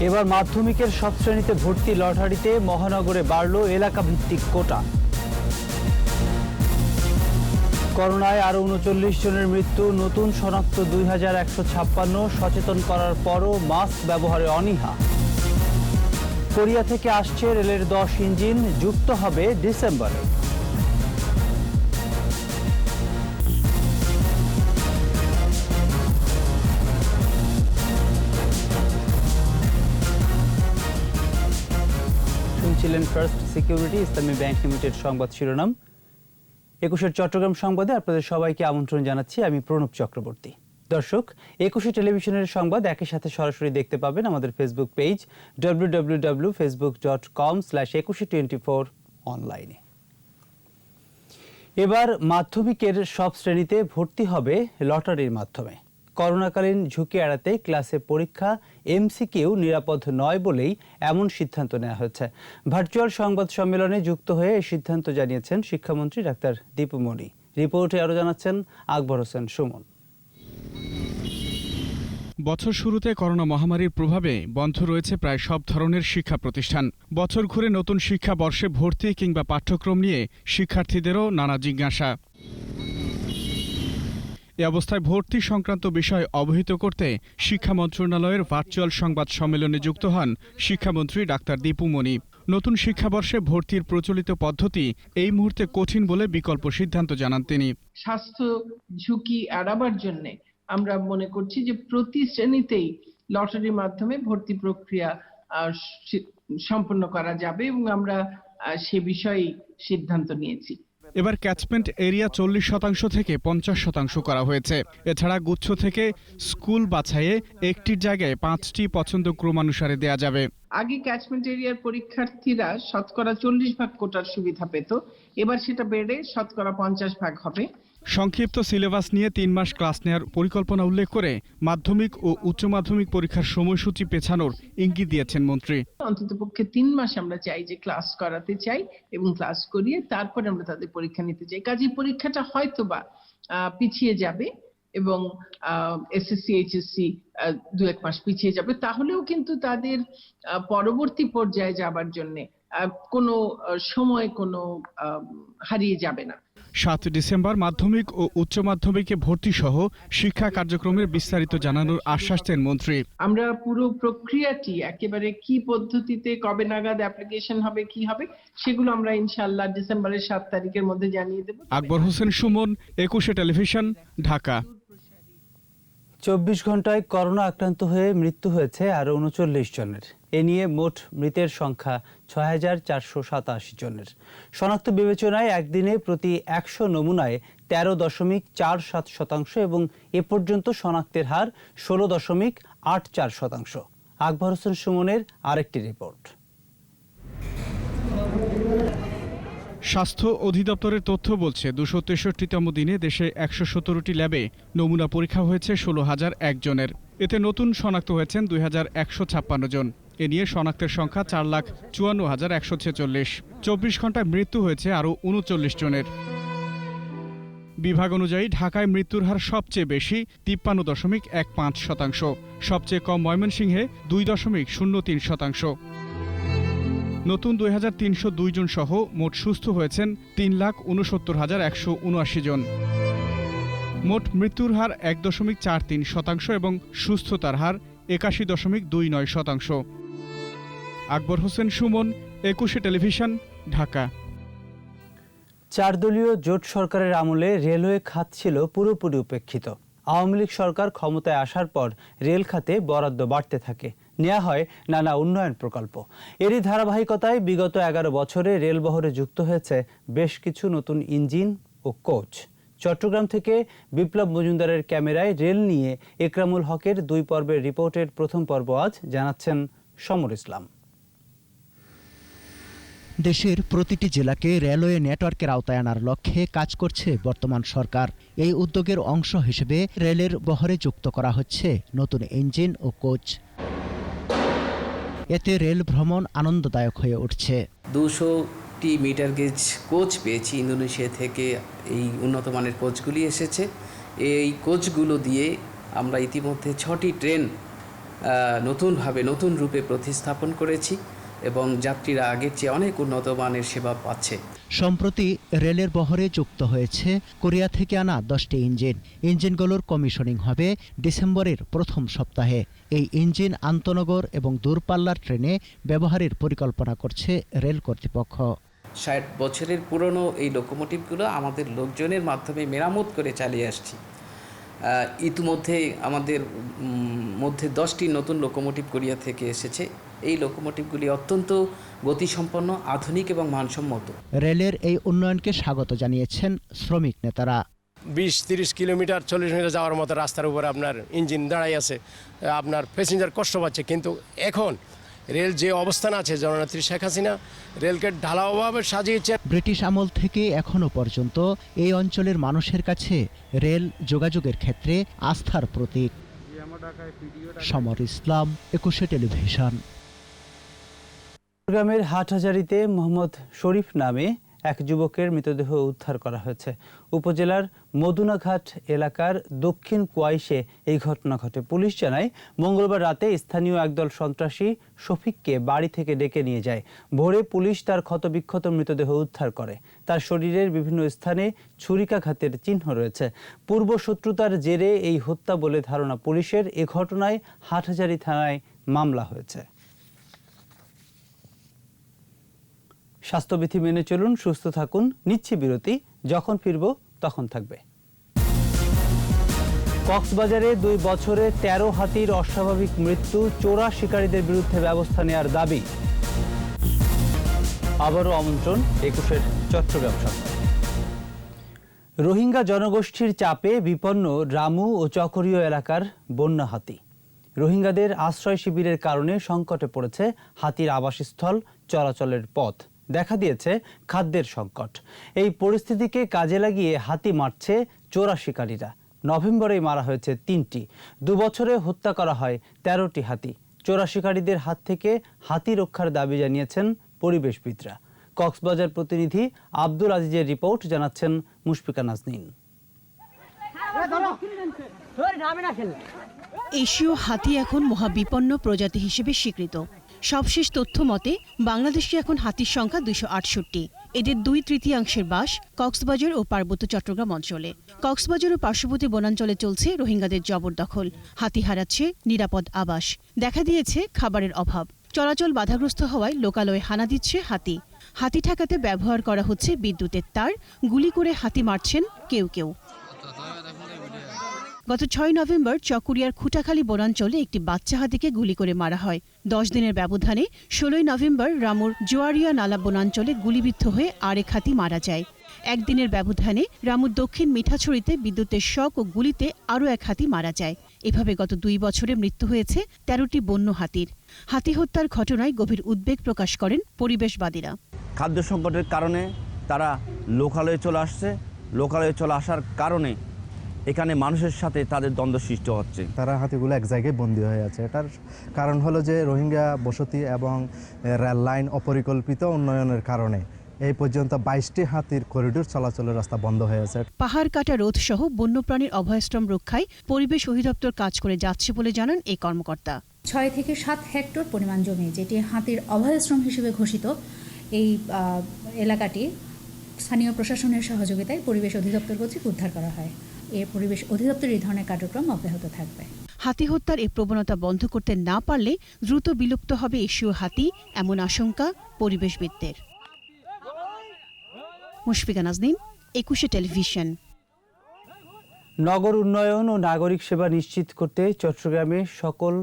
এবার মাধ্যমিকের সব শ্রেণীতে ভর্তি লটারিতে মহানগরে বাড়ল এলাকা ভিত্তিক কোটা। করোনায় আরও উনচল্লিশ জনের মৃত্যু, নতুন শনাক্ত দুই হাজার একশো ছাপ্পান্ন, সচেতন করার পরও মাস্ক ব্যবহারে অনীহা। কোরিয়া থেকে আসছে রেলের দশ ইঞ্জিন, যুক্ত হবে ডিসেম্বরে। শুনছিলেন first security Islami bank limited সংবাদ শিরোনাম। একুশের চট্টগ্রাম সংবাদে আপনাদের সবাইকে আমন্ত্রণ জানাচ্ছি, আমি প্রণব চক্রবর্তী। দর্শক, একুশে টেলিভিশনের সংবাদ একই সাথে সরাসরি দেখতে পাবেন আমাদের Facebook page W W W Facebook dot com slash Ekushey twenty four অনলাইনে এবার মাধ্যমিকের সব শ্রেণীতে ভর্তি হবে লটারির মাধ্যমে। করোনাকালীন ঝুঁকি এড়াতে ক্লাসে পরীক্ষা, এমসিকিউ নিরাপদ নয় বলেই এমন সিদ্ধান্ত নেওয়া হয়েছে। ভার্চুয়াল সংবাদ সম্মেলনে যুক্ত হয়ে এই সিদ্ধান্ত জানিয়েছেন শিক্ষামন্ত্রী ডাক্তার দীপুমণি রিপোর্টে আরও জানাচ্ছেন আকবর হোসেন সুমন। বছর শুরুতে করোনা মহামারীর প্রভাবে বন্ধ রয়েছে প্রায় সব ধরনের শিক্ষা প্রতিষ্ঠান। বছর ঘুরে নতুন শিক্ষা বর্ষে ভর্তি কিংবা পাঠ্যক্রম নিয়ে শিক্ষার্থীদেরও নানা জিজ্ঞাসা। এ অবস্থায় ভর্তি সংক্রান্ত বিষয় অবহিত করতে শিক্ষা মন্ত্রণালয়ের ভার্চুয়াল সংবাদ সম্মেলনে যুক্ত হন শিক্ষামন্ত্রী ডাক্তার দীপুমণি নতুন শিক্ষাবর্ষে ভর্তির প্রচলিত পদ্ধতি এই মুহূর্তে কঠিন বলে বিকল্প সিদ্ধান্ত জানান তিনি। স্বাস্থ্য ঝুঁকি এড়াবার জন্য আমরা মনে করছি যে প্রতি শ্রেণীতেই লটারির মাধ্যমে ভর্তি প্রক্রিয়া সম্পন্ন করা যাবে এবং আমরা সে বিষয়ে সিদ্ধান্ত নিয়েছি। এবার ক্যাচমেন্ট এরিয়া চল্লিশ শতাংশ থেকে পঞ্চাশ শতাংশ করা হয়েছে। এছাড়া গুচ্ছ থেকে স্কুল বাছাইয়ে একটির জায়গায় পাঁচটি পছন্দ ক্রমানুসারে দেয়া যাবে। আগে ক্যাচমেন্ট এরিয়ার পরীক্ষার্থীরা শতকরা চল্লিশ ভাগ কোটার সুবিধা পেত। এবার সেটা বেড়ে শতকরা পঞ্চাশ ভাগ হবে। সংক্ষিপ্ত সিলেবাস নিয়ে তিন মাস ক্লাস নেওয়ার পরিকল্পনা উল্লেখ করে মাধ্যমিক ও উচ্চ মাধ্যমিক পরীক্ষার সময়সূচি পেছানোর ইঙ্গিত দিয়েছেন মন্ত্রী। অন্তত পক্ষে তিন মাস আমরা চাই যে ক্লাস করাতে চাই এবং ক্লাস করিয়ে তারপরে আমরা তাদের পরীক্ষা নিতে চাই। কাজে পরীক্ষাটা হয়তোবা আহ, পিছিয়ে যাবে। এবং এসএসসি এইচএসসি দু এক মাস পিছিয়ে যাবে। তাহলেও কিন্তু তাদের পরবর্তী পর্যায়ে যাবার জন্য কোনো সময় কোনো হারিয়ে যাবে না। সাত ডিসেম্বর মাধ্যমিক ও উচ্চ মাধ্যমিকে ভর্তি সহ শিক্ষা কার্যক্রমের বিস্তারিত জানানোর আশ্বাস দেন মন্ত্রী। আমরা পুরো প্রক্রিয়াটি একেবারে কি পদ্ধতিতে কবে নাগাদ অ্যাপ্লিকেশন হবে কি হবে সেগুলো আমরা ইনশাআল্লাহ ডিসেম্বরের সাত তারিখের মধ্যে জানিয়ে দেব। আকবর হোসেন সুমন একুশে টেলিভিশন ঢাকা। চব্বিশ ঘন্টায় করোনা আক্রান্ত হয়ে মৃত্যু হয়েছে আরও উনচল্লিশ জনের। এ নিয়ে মোট মৃতের সংখ্যা ছয় হাজার চারশো সাতাশি জনের। শনাক্ত বিবেচনায় একদিনে প্রতি একশো নমুনায় তেরো দশমিক চার সাত শতাংশ এবং এ পর্যন্ত শনাক্তের হার ষোলো দশমিক আট চার শতাংশ। আকবর হোসেন সুমনের আরেকটি রিপোর্ট। স্বাস্থ্য অধিদপ্তরের তথ্য বলছে, দুশো তেষট্টিতম দিনে দেশে একশো সতেরোটি ল্যাবে নমুনা পরীক্ষা হয়েছে ষোলো হাজার একজনের। এতে নতুন শনাক্ত হয়েছেন দুই হাজার একশো ছাপ্পান্ন জন। এ নিয়ে শনাক্তের সংখ্যা চার লাখ চুয়ান্ন হাজার একশো ছেচল্লিশ। চব্বিশ ঘন্টায় মৃত্যু হয়েছে আরও উনচল্লিশ জনের। বিভাগ অনুযায়ী ঢাকায় মৃত্যুর হার সবচেয়ে বেশি, তিপ্পান্ন দশমিক এক পাঁচ শতাংশ। সবচেয়ে কম ময়মনসিংহে দুই দশমিক শূন্য তিন শতাংশ। নতুন দুই হাজার তিনশো দুই জন সহ মোট সুস্থ হয়েছেন তিন লাখ উনসত্তর হাজার একশো উনআশি জন। মোট মৃত্যুর হার এক দশমিক চার তিন শতাংশ এবং সুস্থতার হার একাশি দশমিক দুই নয় শতাংশ। আকবর হোসেন সুমন, একুশে টেলিভিশন, ঢাকা। চারদলীয় জোট সরকারের আমলে রেলওয়ে খাত ছিল পুরোপুরি উপেক্ষিত। আওয়ামী লীগ সরকার ক্ষমতায় আসার পর রেল খাতে বরাদ্দ বাড়তে থাকে। নেওয়া হয় নানা উন্নয়ন প্রকল্প। এরই ধারাবাহিকতায় বিগত এগারো বছরে রেলবহরে যুক্ত হয়েছে বেশ কিছু নতুন ইঞ্জিন ও কোচ। চট্টগ্রাম থেকে বিপ্লব মজুমদারের ক্যামেরায় রেল নিয়ে একরামুল হকের দুই পর্বের রিপোর্টের প্রথম পর্ব আজ জানাচ্ছেন সমর ইসলাম। দেশের প্রতিটি জেলাকে রেলওয়ে নেটওয়ার্কের আওতায় আনার লক্ষ্যে কাজ করছে বর্তমান সরকার। এই উদ্যোগের অংশ হিসেবে রেলের বহরে যুক্ত করা হচ্ছে নতুন ইঞ্জিন ও কোচ। এতে রেল ভ্রমণ আনন্দদায়ক হয়ে উঠছে। দুশোটি মিটার গেজ কোচ পেয়েছি ইন্দোনেশিয়া থেকে। এই উন্নত মানের কোচগুলি এসেছে। এই কোচগুলো দিয়ে আমরা ইতিমধ্যে ছটি ট্রেন নতুনভাবে, নতুন রূপে প্রতিস্থাপন করেছি এবং যাত্রীরা আগের চেয়ে অনেক উন্নত মানের সেবা পাচ্ছে। সম্প্রতি রেলের বহরে যুক্ত হয়েছে কোরিয়া থেকে আনা দশটি ইঞ্জিন। ইঞ্জিনগুলোর কমিশনিং হবে ডিসেম্বরের প্রথম সপ্তাহে। এই ইঞ্জিন আন্তনগর এবং দূরপাল্লার ট্রেনে ব্যবহারের পরিকল্পনা করছে রেল কর্তৃপক্ষ। ষাট বছরের পুরনো এই লোকোমোটিভগুলো আমাদের লোকজনের মাধ্যমে মেরামত করে চালিয়ে আসছি। ইতিমধ্যে আমাদের মধ্যে দশটি নতুন লোকোমোটিভ কোরিয়া থেকে এসেছে। এই লোকোমোটিভগুলি অত্যন্ত গতিসম্পন্ন আধুনিক এবং মানসম্মত। রেলের এই উন্নয়নকে স্বাগত জানিয়েছেন শ্রমিক নেতারা। বিশ তিরিশ কিলোমিটার চল্লিশ মিটার যাওয়ার মতো রাস্তার উপর আপনার ইঞ্জিন দাঁড়াই আছে। আপনার প্যাসেঞ্জার কষ্ট পাচ্ছে কিন্তু এখন রেল যে অবস্থান আছে জননেত্রী শেখ হাসিনা রেলকে ঢালাওভাবে সাজিয়েছে। ব্রিটিশ আমল থেকে এখনও পর্যন্ত এই অঞ্চলের মানুষের কাছে রেল যোগাযোগের ক্ষেত্রে আস্থার প্রতীক। সমর ইসলাম একুশে টেলিভিশন। চট্টগ্রামের হাটহাজারিতে মোহাম্মদ শরীফ নামে এক যুবকের মৃতদেহ উদ্ধার করা হয়েছে। উপজেলার মদুনাঘাট এলাকার দক্ষিণ কোয়াইশে এই ঘটনা ঘটে। পুলিশ জানায়, মঙ্গলবার রাতে স্থানীয় একদল সন্ত্রাসী শফিককে বাড়ি থেকে ডেকে নিয়ে যায়। ভোরে পুলিশ তার ক্ষতবিক্ষত মৃতদেহ উদ্ধার করে। তার শরীরের বিভিন্ন স্থানে ছুরিকাঘাতের চিহ্ন রয়েছে। পূর্ব শত্রুতার জেরে এই হত্যা বলে ধারণা পুলিশের। এ ঘটনায় হাটহাজারি থানায় মামলা হয়েছে। স্বাস্থ্যবিধি মেনে চলুন, সুস্থ থাকুন, নিচ্ছি বিরতি, যখন ফিরব তখন থাকবে। কক্সবাজারে দুই বছরে তেরো হাতির অস্বাভাবিক মৃত্যু, চোরা শিকারীদের বিরুদ্ধে ব্যবস্থা নেওয়ার দাবি। আবারও আমন্ত্রণ, একুশের চট্টগ্রাম সংবাদ রোহিঙ্গা জনগোষ্ঠীর চাপে বিপন্ন রামু ও চকরীয় এলাকার বন্যা হাতি। রোহিঙ্গাদের আশ্রয় শিবিরের কারণে সংকটে পড়েছে হাতির আবাসস্থল, চলাচলের পথ। দেখা দিয়েছে খাদ্যের সংকট। এই পরিস্থিতিকে কাজে লাগিয়ে হাতি মারছে চোরা শিকারীরা। নভেম্বরেই মারা হয়েছে তিনটি। দুবছরে হত্যা করা হয় তেরোটি হাতি। চোরা শিকারীদের হাত থেকে হাতি রক্ষার দাবি জানিয়েছেন পরিবেশবিদরা। কক্সবাজার প্রতিনিধি আব্দুল আজিজের রিপোর্ট জানাচ্ছেন মুশফিকা নাজনীন। এশীয় হাতি এখন মহাবিপন্ন প্রজাতি হিসেবে স্বীকৃত। সবশেষ তথ্য মতে, বাংলাদেশে এখন হাতির সংখ্যা দুইশো আটষট্টি। এদের দুই তৃতীয়াংশের বাস কক্সবাজার ও পার্বত্য চট্টগ্রাম অঞ্চলে। কক্সবাজার ও পার্শ্ববর্তী বনাঞ্চলে চলছে রোহিঙ্গাদের জবরদখল। হাতি হারাচ্ছে নিরাপদ আবাস। দেখা দিয়েছে খাবারের অভাব। চলাচল বাধাগ্রস্ত হওয়ায় লোকালয়ে হানা দিচ্ছে হাতি। হাতি ঠেকাতে ব্যবহার করা হচ্ছে বিদ্যুতের তার। গুলি করে হাতি মারছেন কেউ কেউ। গত ছয় নভেম্বর চকুরিয়ার খুঁটাখালী বনাঞ্চলে একটি বাচ্চা হাতিকে গুলি করে মারা হয়। দশ দিনের ব্যবধানে ষোলোই নভেম্বর রামুর জোয়ারিয়া নালা বনাঞ্চলে গুলিবিদ্ধ হয়ে আরেক হাতি মারা যায়। একদিনের ব্যবধানে রামুর দক্ষিণ মিঠাছড়িতে বিদ্যুতের শক ও গুলিতে আরও এক হাতি মারা যায়। এভাবে গত দুই বছরে মৃত্যু হয়েছে তেরোটি বন্য হাতির। হাতি হত্যার ঘটনায় গভীর উদ্বেগ প্রকাশ করেন পরিবেশবাদীরা। খাদ্য সংকটের কারণে তারা লোকালয়ে চলে আসছে। লোকালয়ে চলে আসার কারণে এখানে মানুষের সাথে তাদের দ্বন্দ্ব সৃষ্টি হচ্ছে। তারা হাতিগুলো এক জায়গায় বন্দী হয়ে আছে। এটার কারণ হলো যে রোহিঙ্গা বসতি এবং রেল লাইন অপরিকল্পিত উন্নয়নের কারণে এই পর্যন্ত বাইশটি হাতির করিডোর চলাচলের রাস্তা বন্ধ হয়ে আছে। পাহাড় কাটা রোধ সহ বন্যপ্রাণীর অভয়াশ্রম রক্ষায় পরিবেশ অধিদপ্তর কাজ করে যাচ্ছে বলে জানান এই কর্মকর্তা। ছয় থেকে সাত হেক্টর পরিমাণ জমি যেটি হাতির অভয়াশ্রম হিসেবে ঘোষিত এই এলাকাটি স্থানীয় প্রশাসনের সহযোগিতায় পরিবেশ অধিদপ্তর কর্তৃক উদ্ধার করা হয়। এর পরিবেশ অধিদপ্তর এই ধরনের কার্যক্রম অব্যাহত থাকবে। হাতি হত্যার এই প্রবণতা বন্ধ করতে না পারলে দ্রুত বিলুপ্ত হবে এশীয় হাতি এমন আশঙ্কা পরিবেশবিদদের। মুশফিকা নাজনীন একুশে টেলিভিশন। নগর উন্নয়ন ও নাগরিক সেবা নিশ্চিত করতে চট্টগ্রামে সকল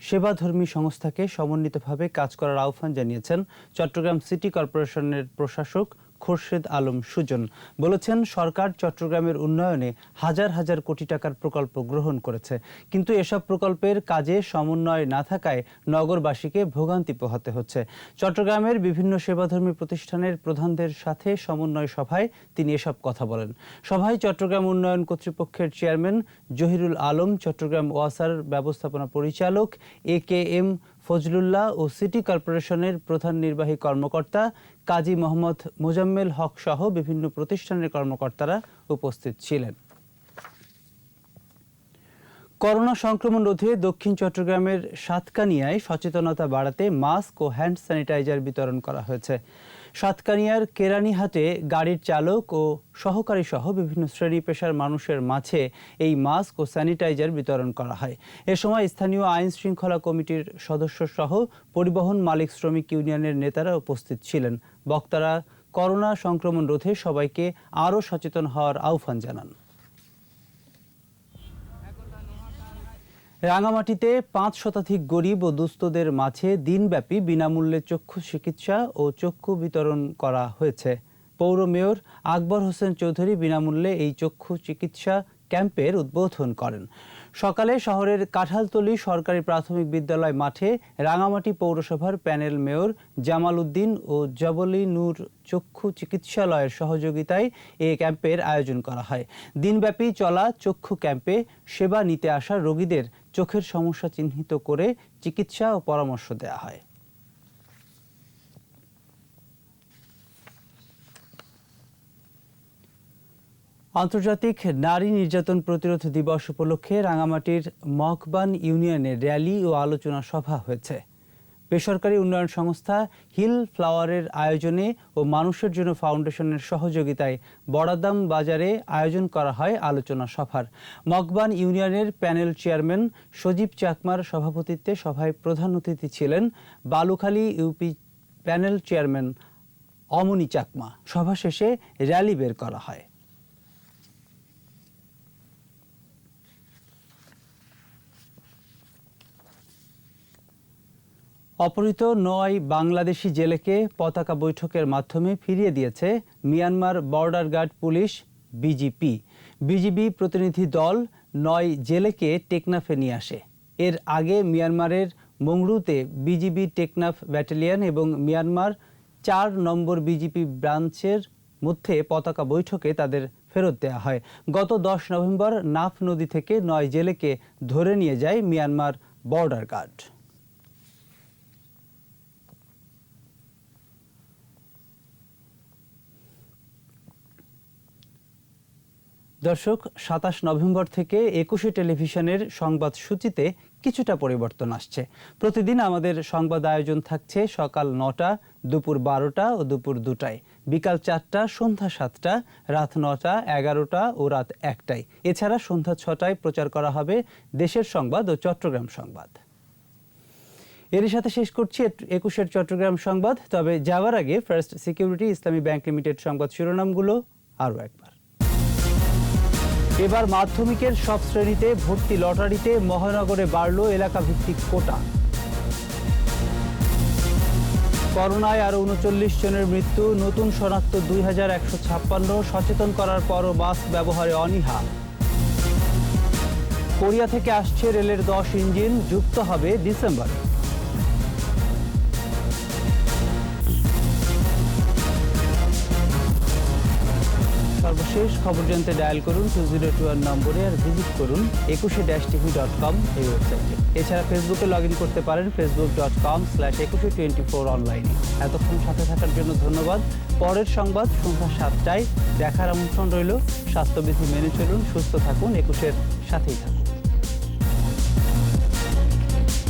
সেবাধর্মী সংস্থাকে সমন্বিতভাবে কাজ করার আহ্বান জানিয়েছেন চট্টগ্রাম সিটি কর্পোরেশনের প্রশাসক খোরশেদ আলম সুজন বলেছেন, সরকার চট্টগ্রামের উন্নয়নে হাজার হাজার কোটি টাকার প্রকল্প গ্রহণ করেছে। কিন্তু এসব প্রকল্পের কাজে সমন্বয় না থাকায় নগরবাসীকে ভোগান্তি পোহাতে হচ্ছে। চট্টগ্রামের বিভিন্ন সেবাধর্মী প্রতিষ্ঠানের প্রধানদের সাথে সমন্বয় সভায় তিনি এসব কথা বলেন। সভায় চট্টগ্রাম উন্নয়ন কর্তৃপক্ষের চেয়ারম্যান জহিরুল আলম, চট্টগ্রাম ওয়াসার ব্যবস্থাপনা পরিচালক এ কে এম ফজলুল্লাহ ও সিটি কর্পোরেশনের প্রধান নির্বাহী কর্মকর্তা কাজী মোহাম্মদ মোজাম্মেল হক সহ বিভিন্ন প্রতিষ্ঠানের কর্মকর্তারা উপস্থিত ছিলেন। করোনা সংক্রমণ রোধে দক্ষিণ চট্টগ্রামের সাতকানিয়ায় সচেতনতা বাড়াতে মাস্ক ও হ্যান্ড স্যানিটাইজার বিতরণ করা হয়েছে। সাতকানিয়ার কেরানীহাটে গাড়ির চালক ও সহকারী সহ বিভিন্ন শ্রেণি পেশার মানুষের মাঝে এই মাস্ক ও স্যানিটাইজার বিতরণ করা হয়। এ সময় স্থানীয় আইন শৃঙ্খলা কমিটির সদস্য সহ পরিবহন মালিক শ্রমিক ইউনিয়নের নেতারা উপস্থিত ছিলেন। বক্তারা করোনা সংক্রমণ রোধে সবাইকে আরও সচেতন হওয়ার আহ্বান জানান। রাঙামাটিতে পাঁচ শতাধিক গরিব ও দুস্থদের মাঝে দিনব্যাপী বিনামূল্যে চক্ষু চিকিৎসা ও চক্ষু বিতরণ করা হয়েছে। পৌর মেয়র আকবর হোসেন চৌধুরী বিনামূল্যে এই চক্ষু চিকিৎসা ক্যাম্পের উদ্বোধন করেন। সকালে শহরের কাঁঠালতলী সরকারি প্রাথমিক বিদ্যালয় মাঠে রাঙামাটি পৌরসভার প্যানেল মেয়র জামাল উদ্দিন ও জবলি নূর চক্ষু চিকিৎসালয়ের সহযোগিতায় এ ক্যাম্পের আয়োজন করা হয়। দিনব্যাপী চলা চক্ষু ক্যাম্পে সেবা নিতে আসা রোগীদের চোখের সমস্যা চিহ্নিত করে চিকিৎসা ও পরামর্শ দেওয়া হয়। আন্তর্জাতিক নারী নির্যাতন প্রতিরোধ দিবস উপলক্ষে রাঙামাটির মকবান ইউনিয়নে র্যালি ও আলোচনা সভা হয়েছে। বেসরকারি উন্নয়ন সংস্থা হিল ফ্লাওয়ারের আয়োজনে ও মানুষের জন্য ফাউন্ডেশনের সহযোগিতায় বড়াদাম বাজারে আয়োজন করা হয় আলোচনা সভার। মকবান ইউনিয়নের প্যানেল চেয়ারম্যান সজীব চাকমার সভাপতিত্বে সভায় প্রধান অতিথি ছিলেন বালুখালী ইউপি প্যানেল চেয়ারম্যান অমনি চাকমা। সভা শেষে র্যালি বের করা হয়। অপহৃত নয় বাংলাদেশি জেলেকে পতাকা বৈঠকের মাধ্যমে ফিরিয়ে দিয়েছে Myanmar border guard police, BGP. BGB প্রতিনিধি দল নয় জেলেকে টেকনাফে নিয়ে আসে। এর আগে মিয়ানমারের মংরুতে বিজিবি টেকনাফ ব্যাটালিয়ন এবং মিয়ানমার চার নম্বর বিজিপি ব্রাঞ্চের মধ্যে পতাকা বৈঠকে তাদের ফেরত দেওয়া হয়। গত দশ নভেম্বর নাফ নদী থেকে নয় জেলেকে ধরে নিয়ে যায় মিয়ানমার বর্ডার গার্ড। দর্শক, সাতাশ নভেম্বর থেকে একুশে টেলিভিশনের সংবাদ সূচিতে কিছুটা পরিবর্তন আসছে। প্রতিদিন আমাদের সংবাদ আয়োজন থাকছে সকাল নটা, দুপুর বারোটা ও দুপুর দুটায়। বিকাল চারটা, সন্ধ্যা সাতটা, রাত নটা, এগারোটা ও রাত একটায়। এছাড়া সন্ধ্যা ছটায় প্রচার করা হবে দেশের সংবাদ ও চট্টগ্রাম সংবাদ। এরই সাথে শেষ করছি একুশের চট্টগ্রাম সংবাদ। তবে যাওয়ার আগে first security Islami bank limited সংবাদ শিরোনামগুলো আরও একবার। এবার মাধ্যমিকের সব শ্রেণীতে ভর্তি লটারিতে মহানগরে বাড়ল এলাকা ভিত্তিক কোটা। করোনায় আরও উনচল্লিশ জনের মৃত্যু, নতুন শনাক্ত দুই হাজার একশো ছাপ্পান্ন, সচেতন করার পরও মাস্ক ব্যবহারে অনীহা। কোরিয়া থেকে আসছে রেলের দশ ইঞ্জিন, যুক্ত হবে ডিসেম্বরে। সর্বশেষ খবর জানতে ডায়াল করুন টু জিরো টু ওয়ান নম্বরে আর ভিজিট করুন একুশে ড্যাশ টিভি ডট কম এই ওয়েবসাইটে এছাড়া ফেসবুকে লগ ইন করতে পারেন Facebook dot com slash Ekushey twenty four অনলাইনে এতক্ষণ সাথে থাকার জন্য ধন্যবাদ। পরের সংবাদ সন্ধ্যা সাতটায়। দেখার আমন্ত্রণ রইল। স্বাস্থ্যবিধি মেনে চলুন, সুস্থ থাকুন, একুশের সাথেই থাকুন।